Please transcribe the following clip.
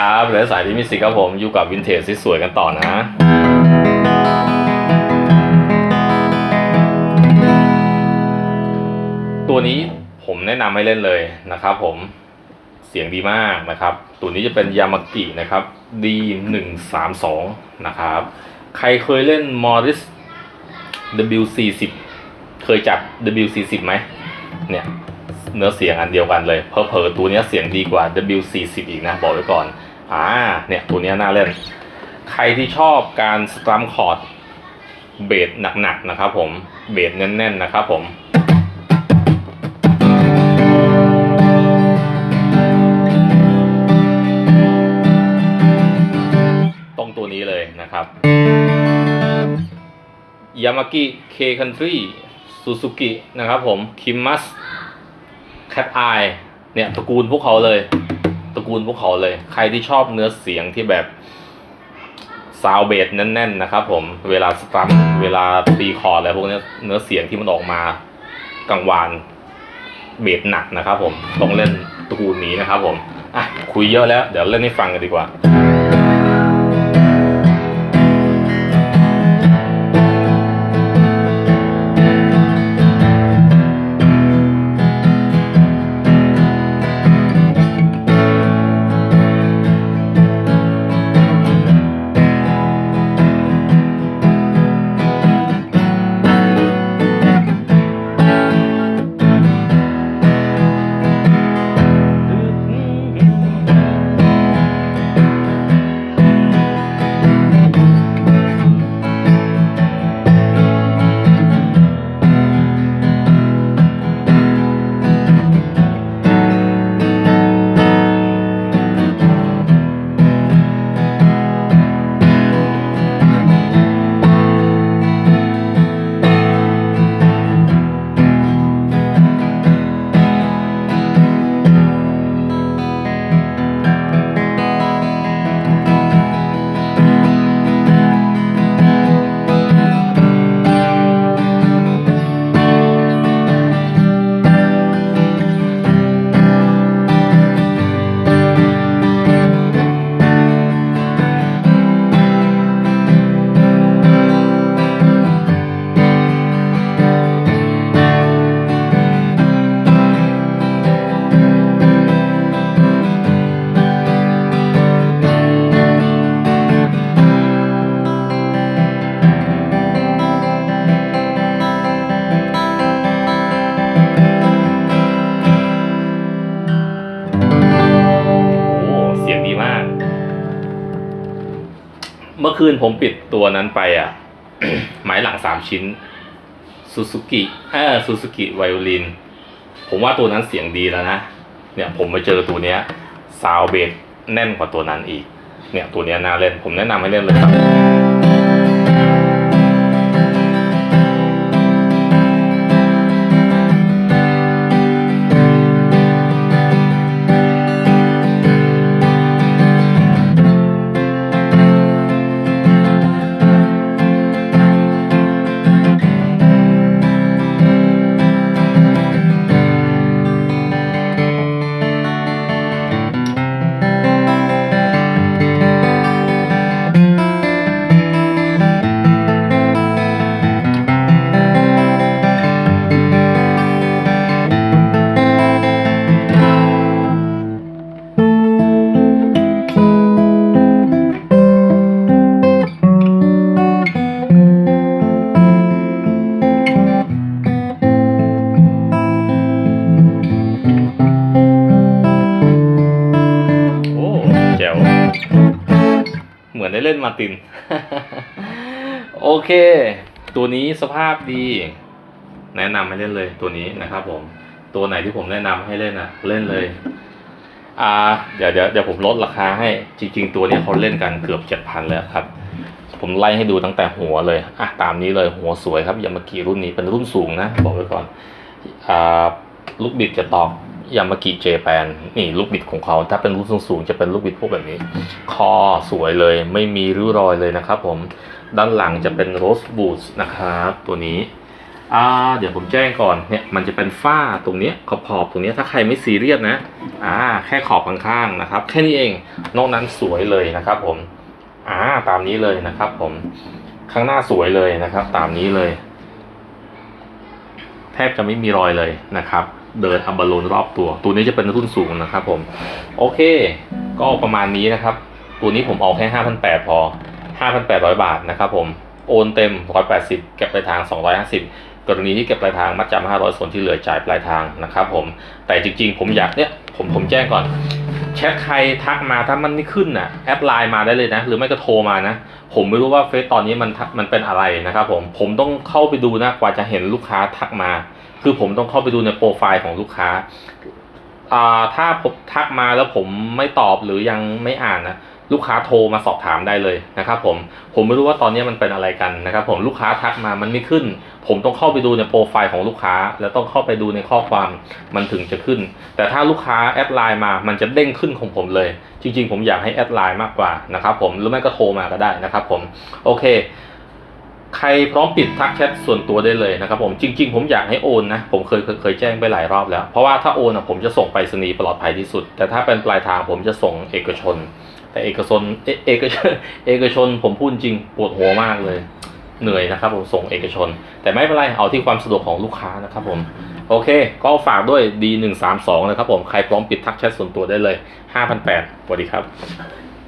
ครับเหลือสายที่มิสิกครับผมอยู่กับวินเทจสวยๆกันต่อนะ ตัวนี้ผมแนะนำให้เล่นเลยนะครับผมเสียงดีมากนะครับ ตัวนี้จะเป็นยามากินะครับ D 1 3 2 นะครับ ใครเคยเล่น Morris W40 เคยจับ W40 ไหมเนี่ย เนื้อเสียงอันเดียวกันเลย เพอเพอตัวนี้เสียงดีกว่า W40 อีกนะ บอกไว้ก่อน อ่า เนี่ยตัวนี้น่าเล่น ใครที่ชอบการสตรัมคอร์ดเบสหนักๆนะครับผม เบสแน่นๆนะครับผมตรงตัวนี้เลยนะครับยามากิเคคันทรีซูซูกินะครับผม คิมมัส แคทไอเนี่ยตระกูลพวกเขาเลยตระกูลพวกเขาเลย ใครที่ชอบเนื้อเสียงที่แบบซาวเบสแน่นๆนะครับผมเวลาสตรัมเวลาตีคอร์ดอะไรพวกนี้เนื้อเสียงที่มันออกมากังวานเบสหนักนะครับผมต้องเล่นตระกูลนี้นะครับผมอะคุยเยอะแล้ว เดี๋ยวเล่นให้ฟังกันดีกว่า มื่อคืนผมปิดตัวนั้นไปอะ หมายหลังสามชิ้นซูซูกิเออซูซูกิไวโอลิน ผมว่าตัวนั้นเสียงดีแล้วนะ เนี่ยผมไปเจอตัวเนี้ยซาวเบสแน่นกว่าตัวนั้นอีก เนี่ยตัวเนี้ยน่าเล่น ผมแนะนำให้เล่นเลยครับ มือนได้เล่นมาติน โอเค ตัวนี้สภาพดี แนะนำให้เล่นเลยตัวนี้นะครับผม ตัวไหนที่ผมแนะนำให้เล่นอะ เล่นเลย อ่า เดี๋ยวเดี๋ยวเดี๋ยวผมลดราคาให้ จริง ๆ ตัวนี้เขาเล่นกันเกือบเจ็ดพันแล้วครับ ผมไล่ให้ดูตั้งแต่หัวเลย อะ ตามนี้เลยหัวสวยครับยามากิรุ่นนี้เป็นรุ่นสูงนะ บอกไว้ก่อน อ่า ลูกบิดจะตอก ยามากิเจแปนนี่ลูกบิดของเขา ถ้าเป็นรุ่นสูงๆจะเป็นลูกบิดพวกแบบนี้ คอสวยเลยไม่มีริ้วรอยเลยนะครับผมด้านหลังจะเป็นโรสบูทนะครับ ตัวนี้อ่าเดี๋ยวผมแจ้งก่อนเนี่ยมันจะเป็นฝ้าตรงเนี้ยขอบขอบๆตรงเนี้ยถ้าใครไม่ซีเรียสนะอ่าแค่ขอบข้างๆนะครับ แค่นี้เองนอกนั้นสวยเลยนะครับ ผมอ่าตามนี้เลยนะครับ ผมข้างหน้าสวยเลยนะครับ ตามนี้เลย แทบจะไม่มีรอยเลยนะครับ เดินทำบอลลูนรอบตัว ตัวนี้จะเป็นรุ่นสูงนะครับผม โอเค ก็ประมาณนี้นะครับ ตัวนี้ผมเอาแค่ห้าพันแปดพอห้าพันแปดร้อยบาทนะครับผม โอนเต็มร้อยแปดสิบเก็บปลายทางสองร้อยห้าสิบกรณีที่เก็บปลายทางมัดจำห้าร้อยส่วนที่เหลือจ่ายปลายทางนะครับผม แต่จริงๆ ผมอยากเนี่ย ผมผมแจ้งก่อน ชทใครทักมาถ้ามันไม่ขึ้นน่ะแอดไลน์มาได้เลยนะ หรือไม่ก็โทรมานะ ผมไม่รู้ว่าเฟซตอนนี้มันมันเป็นอะไรนะครับผมผมต้องเข้าไปดูนะกว่าจะเห็นลูกค้าทักมา คือผมต้องเข้าไปดูในโปรไฟล์ของลูกค้าอ่าถ้าผมทักมาแล้วผมไม่ตอบหรือยังไม่อ่านนะ ลูกค้าโทรมาสอบถามได้เลยนะครับผมผมไม่รู้ว่าตอนนี้มันเป็นอะไรกันนะครับผมลูกค้าทักมามันไม่ขึ้น ผมต้องเข้าไปดูในโปรไฟล์ของลูกค้า แล้วต้องเข้าไปดูในข้อความมันถึงจะขึ้น แต่ถ้าลูกค้าแอดไลน์มามันจะเด้งขึ้นของผมเลย จริง ๆ ผมอยากให้แอดไลน์มากกว่านะครับผมหรือไม่ก็โทรมาก็ได้นะครับผมโอเคใครพร้อมปิดทักแชทส่วนตัวได้เลยนะครับผมจริง ๆ ผมอยากให้โอนนะผมเคยเคยเคยแจ้งไปหลายรอบแล้ว เพราะว่าถ้าโอนผมจะส่งไปรษณีย์ปลอดภัยที่สุด แต่ถ้าเป็นปลายทางผมจะส่งเอกชน แต่เอกชนเอเอกชนเอกชนผมพูดจริงปวดหัวมากเลย เหนื่อยนะครับผมส่งเอกชน แต่ไม่เป็นไรเอาที่ความสะดวกของลูกค้านะครับผมโอเค ก็ฝากด้วย D132 นะครับผม ใครพร้อมปิดทักแชทส่วนตัวได้เลย 5,800สวัสดีครับ